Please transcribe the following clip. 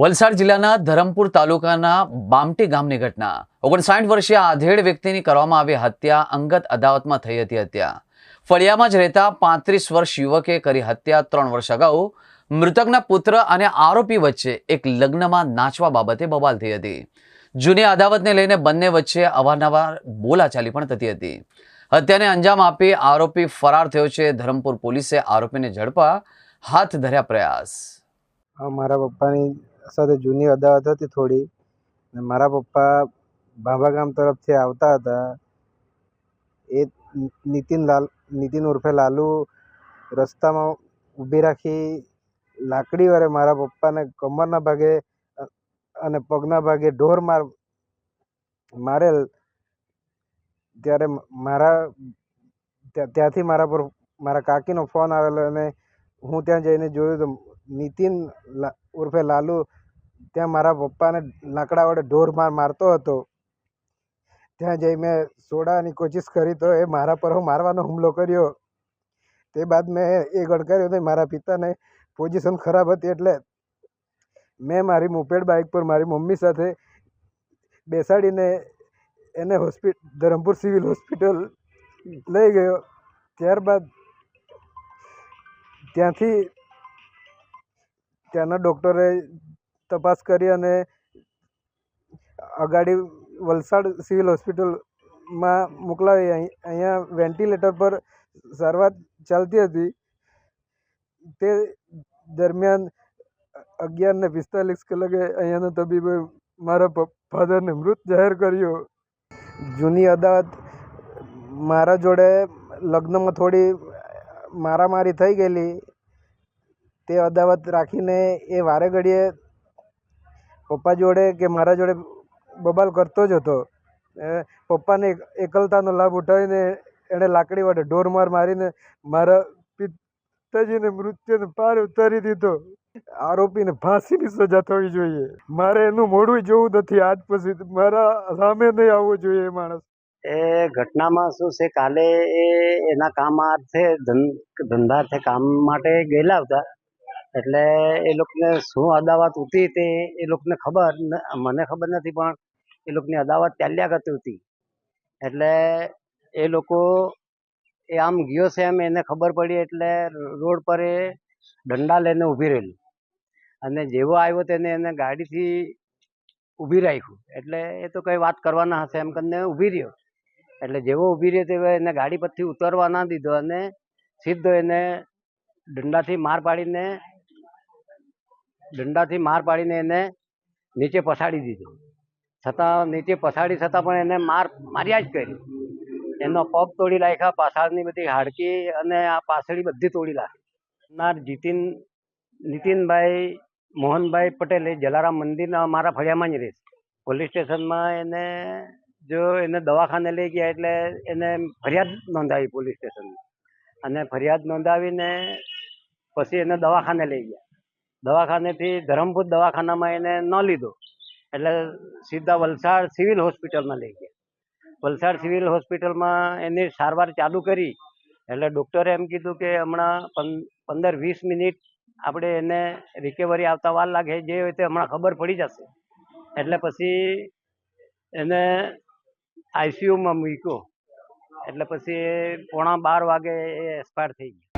વલસાડ જિલ્લાના ધરમપુર તાલુકાના બામટી ગામની ઘટના. ઓગણસાઠ વર્ષીય આધેડ વ્યક્તિની કરવામાં આવી હત્યા અંગત અદાવતમાં થઈ હતી હત્યા. ફળિયામાં જ રહેતા પાંત્રીસ વર્ષ યુવકે કરી હત્યા ત્રણ વર્ષ અગાઉ. મૃતકના પુત્ર અને આરોપી વચ્ચે એક લગ્નમાં નાચવા બાબતે બબાલ થઈ હતી. જૂની અદાવતને લઈને બંને વચ્ચે અવારનવાર બોલાચાલી પણ થતી હતી. હત્યાને અંજામ આપી આરોપી ફરાર થયો છે. ધરમપુર પોલીસે આરોપીને ઝડપા હાથ ધર્યા પ્રયાસ. મારા પપ્પાની સાથે જૂની અદાવત હતી થોડી. મારા પપ્પા ભાભા ગામ તરફથી આવતા હતા. એ નીતિન લાલ, નીતિન ઉર્ફે લાલુ રસ્તામાં ઊભી રાખી લાકડી વડે મારા પપ્પાને કમરના ભાગે અને પગના ભાગે ઢોર માર, મારેલ. ત્યારે મારા, ત્યાં- ત્યાંથી મારા પર, મારા કાકીનો ફોન આવેલો અને હું ત્યાં જઈને જોયું તો નીતિન ઉર્ફે લાલુ ત્યાં મારા પપ્પાને લાકડા વડે ઢોર માર મારતો હતો. ત્યાં જઈ મેં સોડાની કોશિશ કરી તો એ મારા પર મારવાનો હુમલો કર્યો. તે બાદ મેં એ ગડકાર્યો તો મારા પિતાને પોઝિશન ખરાબ હતી એટલે મેં મારી મોપેડ બાઇક પર મારી મમ્મી સાથે બેસાડીને એને હોસ્પિટ, ધરમપુર સિવિલ હોસ્પિટલ લઈ ગયો. ત્યારબાદ ત્યાંથી ત્યાંના ડૉક્ટરે તપાસ કરી અને અગાડી વલસાડ સિવિલ હોસ્પિટલમાં મોકલાવી. અહીં, અહીંયા વેન્ટિલેટર પર સારવાર ચાલતી હતી. તે દરમિયાન અગિયાર ને પિસ્તાલીસ કલાકે અહીંયાના તબીબે મારા ફાધરને મૃત જાહેર કર્યો. જૂની અદાવત મારા જોડે લગ્નમાં થોડી મારામારી થઈ ગયેલી. તે અદાવત રાખીને એ વારે ઘડીએ પપ્પા જોડે કે મારા જોડે બબાલ કરતો જ હતો. પપ્પાને એકલતાનો લાભ ઉઠાવીને એણે લાકડી વડે ઢોર માર મારીને મારા પિતાજીને મૃત્યુને પાર ઉતારી દીધો. આરોપીને ફાંસીની સજા થવી જોઈએ. મારે એનું મોડું જોવું નથી. આજ પછી મારા સામે નહીં આવવું જોઈએ માણસ. એ ઘટનામાં શું છે? કાલે એના કામ અર્થે ધન- ધંધાર્થે કામ માટે ગયેલા હતા. એટલે એ લોકોને શું અદાવત હતી તે એ લોકોને ખબર મને ખબર નથી, પણ એ લોકોની અદાવત ચાલ્યા કરતી હતી. એટલે એ લોકો એ આમ ગયો છે એમ એને ખબર પડી, એટલે રોડ પર એ દંડા લઈને ઊભી રહેલી. અને જેવો આવ્યો તેને એને ગાડીથી ઊભી રાખ્યું. એટલે એ તો કંઈ વાત કરવાના હશે, એમ કરીને ઊભી રહ્યો. એટલે જેવો ઊભી રહ્યો તેવો એને ગાડી પરથી ઉતરવા ના દીધો અને સીધો એને દંડાથી માર પાડીને દંડાથી માર પાડીને એને નીચે પસાડી દીધો. છતાં નીચે પસાડી છતાં પણ એને માર માર્યા જ કરી. એનો પગ તોડી નાખ્યા, પાછળની બધી હાડકી અને આ પાછળી બધી તોડી નાખી. ના, જીતિન, નીતિનભાઈ, મોહનભાઈ પટેલ જલારામ મંદિરના મારા ફળિયામાં જ રહે પોલીસ સ્ટેશનમાં એને જો એને દવાખાને લઈ ગયા એટલે એને ફરિયાદ નોંધાવી પોલીસ સ્ટેશનમાં. અને ફરિયાદ નોંધાવીને પછી એને દવાખાને લઈ ગયા. દવાખાનેથી, ધરમપુર દવાખાનામાં એને ન લીધો. એટલે સીધા વલસાડ સિવિલ હોસ્પિટલમાં લઈ ગયા. વલસાડ સિવિલ હોસ્પિટલમાં એની સારવાર ચાલુ કરી. એટલે ડૉક્ટરે એમ કીધું કે હમણાં પંદર વીસ મિનિટ આપણે એને રિકવરી આવતા વાર લાગે, જે હોય તે હમણાં ખબર પડી જશે. એટલે પછી એને આઈસીયુમાં મૂક્યો. એટલે પછી પોણા બાર વાગે એ એક્સપાયર થઈ ગયો.